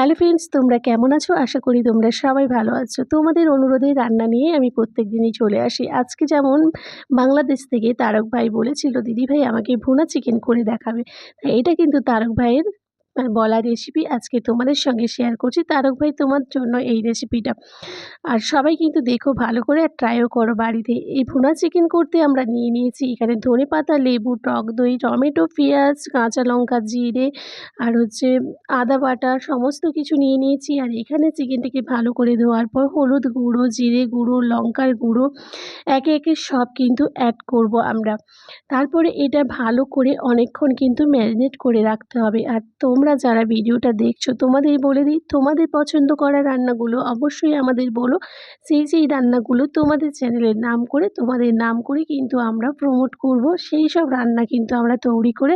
Hello friends, তোমরা কেমন আছো? আশা করি তোমরা সবাই ভালো আছো। তোমাদের অনুরোধে রান্না নিয়ে আমি প্রত্যেক দিনই চলে আসি। আজকে যেমন বাংলাদেশ থেকে তারক ভাই বলেছিল, দিদি ভাই, আমাকে ভুনা চিকেন করে দেখাবে। এটা কিন্তু তারক ভাইয়ের আহ, বলা রেসিপি আজকে তোমাদের সঙ্গে শেয়ার করছি। তারক ভাই তোমার জন্য এই রেসিপিটা আর সবাই কিন্তু দেখো ভালো করে আর ট্রাইও করো বাড়িতে। এই ভুনা চিকেন করতে আমরা নিয়ে নিয়েছি এখানে ধনে পাতা লেবু টক দই টমেটো পেঁয়াজ কাঁচা লঙ্কা জিরে আর হচ্ছে আদা বাটা সমস্ত কিছু নিয়ে নিয়েছি। আর এখানে চিকেনটাকে ভালো করে ধোয়ার পর হলুদ গুঁড়ো জিরে গুঁড়ো লঙ্কার গুঁড়ো একে একে সব কিন্তু অ্যাড করব আমরা। তারপরে এটা ভালো করে অনেকক্ষণ কিন্তু ম্যারিনেট করে রাখতে হবে। আর তোমরা যারা ভিডিওটা দেখছ তোমাদের বলে দিই, তোমাদের পছন্দ করা রান্নাগুলো অবশ্যই আমাদের বলো। সেই সেই রান্নাগুলো তোমাদের চ্যানেলের নাম করে, তোমাদের নাম করে কিন্তু আমরা প্রমোট করব। সেই সব রান্না কিন্তু আমরা তৈরি করে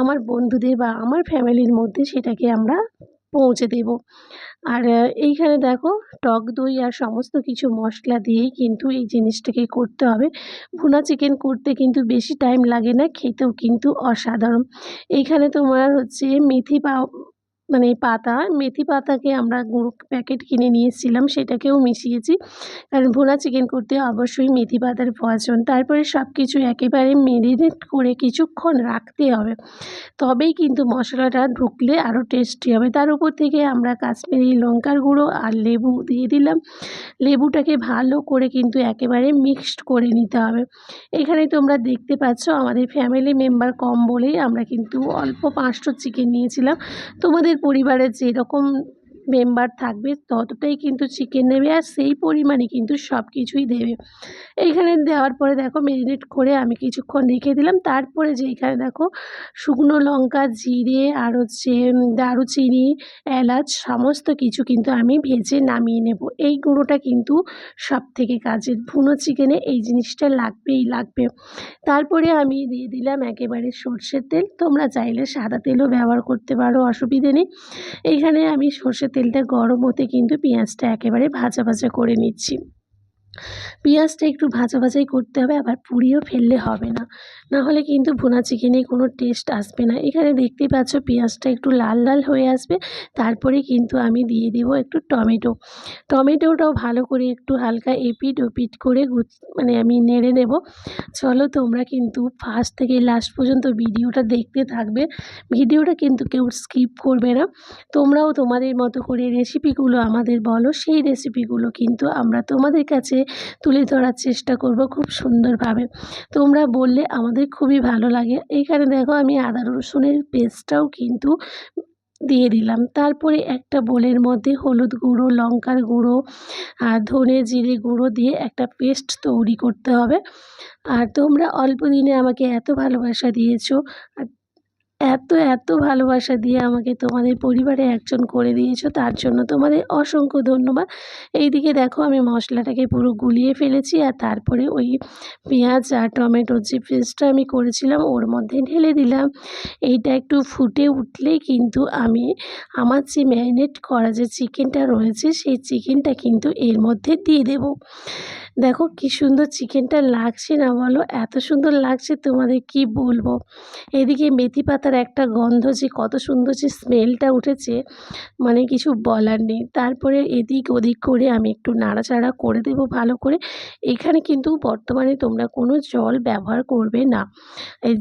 আমার বন্ধুদের বা আমার ফ্যামিলির মধ্যে সেটাকে আমরা পৌঁছে দেব। আর এইখানে দেখো টক দই আর সমস্ত কিছু মশলা দিয়েই কিন্তু এই জিনিসটাকে করতে হবে। ভুনা চিকেন করতে কিন্তু বেশি টাইম লাগে না, খেতেও কিন্তু অসাধারণ। এইখানে তোমার হচ্ছে মেথি পাও মানে পাতা, মেথি পাতাকে আমরা গুঁড়ো প্যাকেট কিনে নিয়ে এসেছিলাম সেটাকেও মিশিয়েছি। কারণ ভোলা চিকেন করতে অবশ্যই মেথি পাতার প্রয়োজন। তারপরে সব কিছু একেবারে মেরিনেট করে কিছুক্ষণ রাখতে হবে। তবেই কিন্তু মশলাটা ঢুকলে আরও টেস্টি হবে। তার উপর থেকে আমরা কাশ্মীরি লঙ্কার গুঁড়ো আর লেবু দিয়ে দিলাম। লেবুটাকে ভালো করে কিন্তু একেবারে মিক্সড করে নিতে হবে। এখানে তোমরা দেখতে পাচ্ছ আমাদের ফ্যামিলি মেম্বার কম বলেই আমরা কিন্তু অল্প পাঁচশো চিকেন নিয়েছিলাম। তোমাদের পরিবারের যেরকম মেম্বার থাকবে, ততটাই কিন্তু চিকেন নেবে আর সেই পরিমাণে কিন্তু সব কিছুই দেবে। এইখানে দেওয়ার পরে দেখো মেরিনেট করে আমি কিছুক্ষণ রেখে দিলাম। তারপরে যে এখানে দেখো শুকনো লঙ্কা, জিরে আর হচ্ছে দারুচিনি, এলাচ সমস্ত কিছু কিন্তু আমি ভেজে নামিয়ে নেব। এই গুঁড়োটা কিন্তু সব থেকে কাজের। ভুনো চিকেনে এই জিনিসটা লাগবেই, লাগবে। তারপরে আমি দিয়ে দিলাম একেবারে সর্ষের তেল। তোমরা চাইলে সাদা তেলও ব্যবহার করতে পারো, অসুবিধে নেই। এইখানে আমি সর্ষের তেলটা গরম হতে কিন্তু পেঁয়াজটা একেবারে ভাজা ভাজা করে নিচ্ছি। পেঁয়াজটা একটু ভাজা ভাজাই করতে হবে, আবার পুড়িয়েও ফেললে হবে না। না হলে কিন্তু ভুনা চিকেনে কোনো টেস্ট আসবে না। এখানে দেখতেই পাচ্ছ পেঁয়াজটা একটু লাল লাল হয়ে আসবে, তারপরে কিন্তু আমি দিয়ে দেব একটু টমেটো। টমেটোটাও ভালো করে একটু হালকা এপিট ওপিট করে মানে আমি নেড়ে নেব। চলো তোমরা কিন্তু ফার্স্ট থেকে লাস্ট পর্যন্ত ভিডিওটা দেখতে থাকবে। ভিডিওটা কিন্তু কেউ স্কিপ করবে না। তোমরাও তোমাদের মতো করে রেসিপিগুলো আমাদের বলো, সেই রেসিপিগুলো কিন্তু আমরা তোমাদের কাছে তুলে ধরার চেষ্টা করব খুব সুন্দরভাবে। তোমরা বললে আমাদের খুবই ভালো লাগে। এইখানে দেখো আমি আদা রসুনের পেস্টটাও কিন্তু দিয়ে দিলাম। তারপরে একটা বোলের মধ্যে হলুদ গুঁড়ো, লঙ্কার গুঁড়ো আর ধনে জিরে গুঁড়ো দিয়ে একটা পেস্ট তৈরি করতে হবে। আর তোমরা অল্প দিনে আমাকে এত ভালোবাসা দিয়েছ। আর এত এত ভালোবাসা দিয়ে আমাকে তোমাদের পরিবারে একজন করে দিয়েছ, তার জন্য তোমাদের অসংখ্য ধন্যবাদ। এইদিকে দেখো আমি মশলাটাকে পুরো গুলিয়ে ফেলেছি আর তারপরে ওই পেঁয়াজ আর টমেটোর যে পেস্টটা আমি করেছিলাম ওর মধ্যে ঢেলে দিলাম। এইটা একটু ফুটে উঠলেই কিন্তু আমি, আমার যে ম্যারিনেট করা যে চিকেনটা রয়েছে, সেই চিকেনটা কিন্তু এর মধ্যে দিয়ে দেবো। দেখো কি সুন্দর চিকেনটা লাগছে না বলো? এত সুন্দর লাগছে তোমাদের কি বলব? এদিকে মেথি পাতার একটা গন্ধ যে কত সুন্দর যে স্মেলটা উঠেছে মানে কিছু বলার নেই। তারপরে এদিক ওদিক করে আমি একটু নাড়াচাড়া করে দেবো ভালো করে। এখানে কিন্তু বর্তমানে তোমরা কোনো জল ব্যবহার করবে না।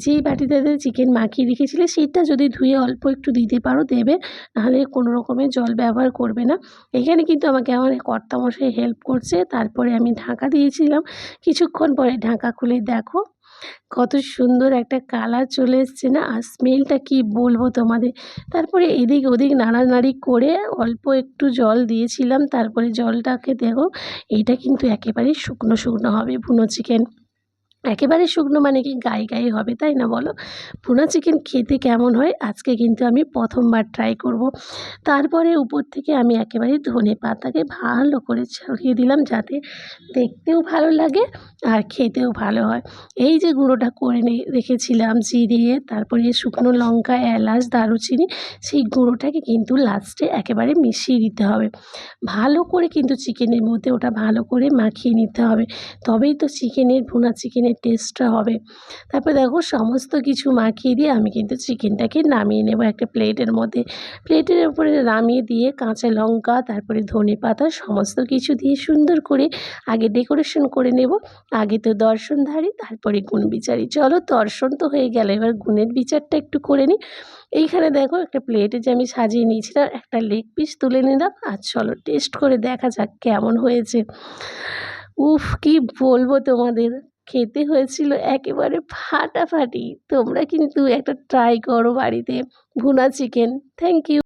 যেই বাটিটাতে চিকেন মাখিয়ে রেখেছিলে সেইটা যদি ধুয়ে অল্প একটু দিতে পারো দেবে, নাহলে কোনো রকমের জল ব্যবহার করবে না। এখানে কিন্তু আমাকে আমার কর্তামশাই হেল্প করছে। তারপরে আমি ঢাকা দিয়েছিলাম। কিছুক্ষণ পরে ঢাকা খুলে দেখো, কত সুন্দর একটা কালার চলে এসছে না? আর স্মেলটা কি বলব তোমাদের? তারপরে এদিক ওদিক নাড়ানাড়ি করে অল্প একটু জল দিয়েছিলাম। তারপরে জলটাকে দেখো, এটা কিন্তু একেবারেই শুকনো শুকনো হবে ভুনো চিকেন। একেবারে শুকনো মানে কি গায়ে গায়ে হবে, তাই না বলো? ভুনা চিকেন খেতে কেমন হয়? আজকে কিন্তু আমি প্রথমবার ট্রাই করব। তারপরে উপর থেকে আমি একেবারে ধনে পাতাকে ভালো করে ছড়িয়ে দিলাম যাতে দেখতেও ভালো লাগে আর খেতেও ভালো হয়। এই যে গুঁড়োটা করে রেখেছিলাম জিরে, তারপরে শুকনো লঙ্কা, এলাচ, দারুচিনি, সেই গুঁড়োটাকে কিন্তু লাস্টে একেবারে মিশিয়ে দিতে হবে। ভালো করে কিন্তু চিকেনের মধ্যে ওটা ভালো করে মাখিয়ে নিতে হবে। তবেই তো চিকেনের ভুনা চিকেনের চিকেনের টেস্টটা হবে। তারপর দেখো সমস্ত কিছু মাখিয়ে দিয়ে আমি কিন্তু চিকেনটাকে নামিয়ে নেব একটা প্লেটের মধ্যে। প্লেটের উপরে নামিয়ে দিয়ে কাঁচা লঙ্কা, তারপরে ধনে পাতা, সমস্ত কিছু দিয়ে সুন্দর করে আগে ডেকোরেশন করে নেব। আগে তো দর্শনধারী তারপরে গুণ বিচারি। চলো দর্শন তো হয়ে গেল, এবার গুণের বিচারটা একটু করে নিই এইখানে দেখো একটা প্লেটে যে আমি সাজিয়ে নিয়েছিলাম, একটা লেগ পিস তুলে নিলাম। আর চলো টেস্ট করে দেখা যাক কেমন হয়েছে। উফ, কি বলব তোমাদের? খেতে হয়েছিল একেবারে ফাটাফাটি। তোমরা কিন্তু একটা ট্রাই করো বাড়িতে ভুনা চিকেন থ্যাংক ইউ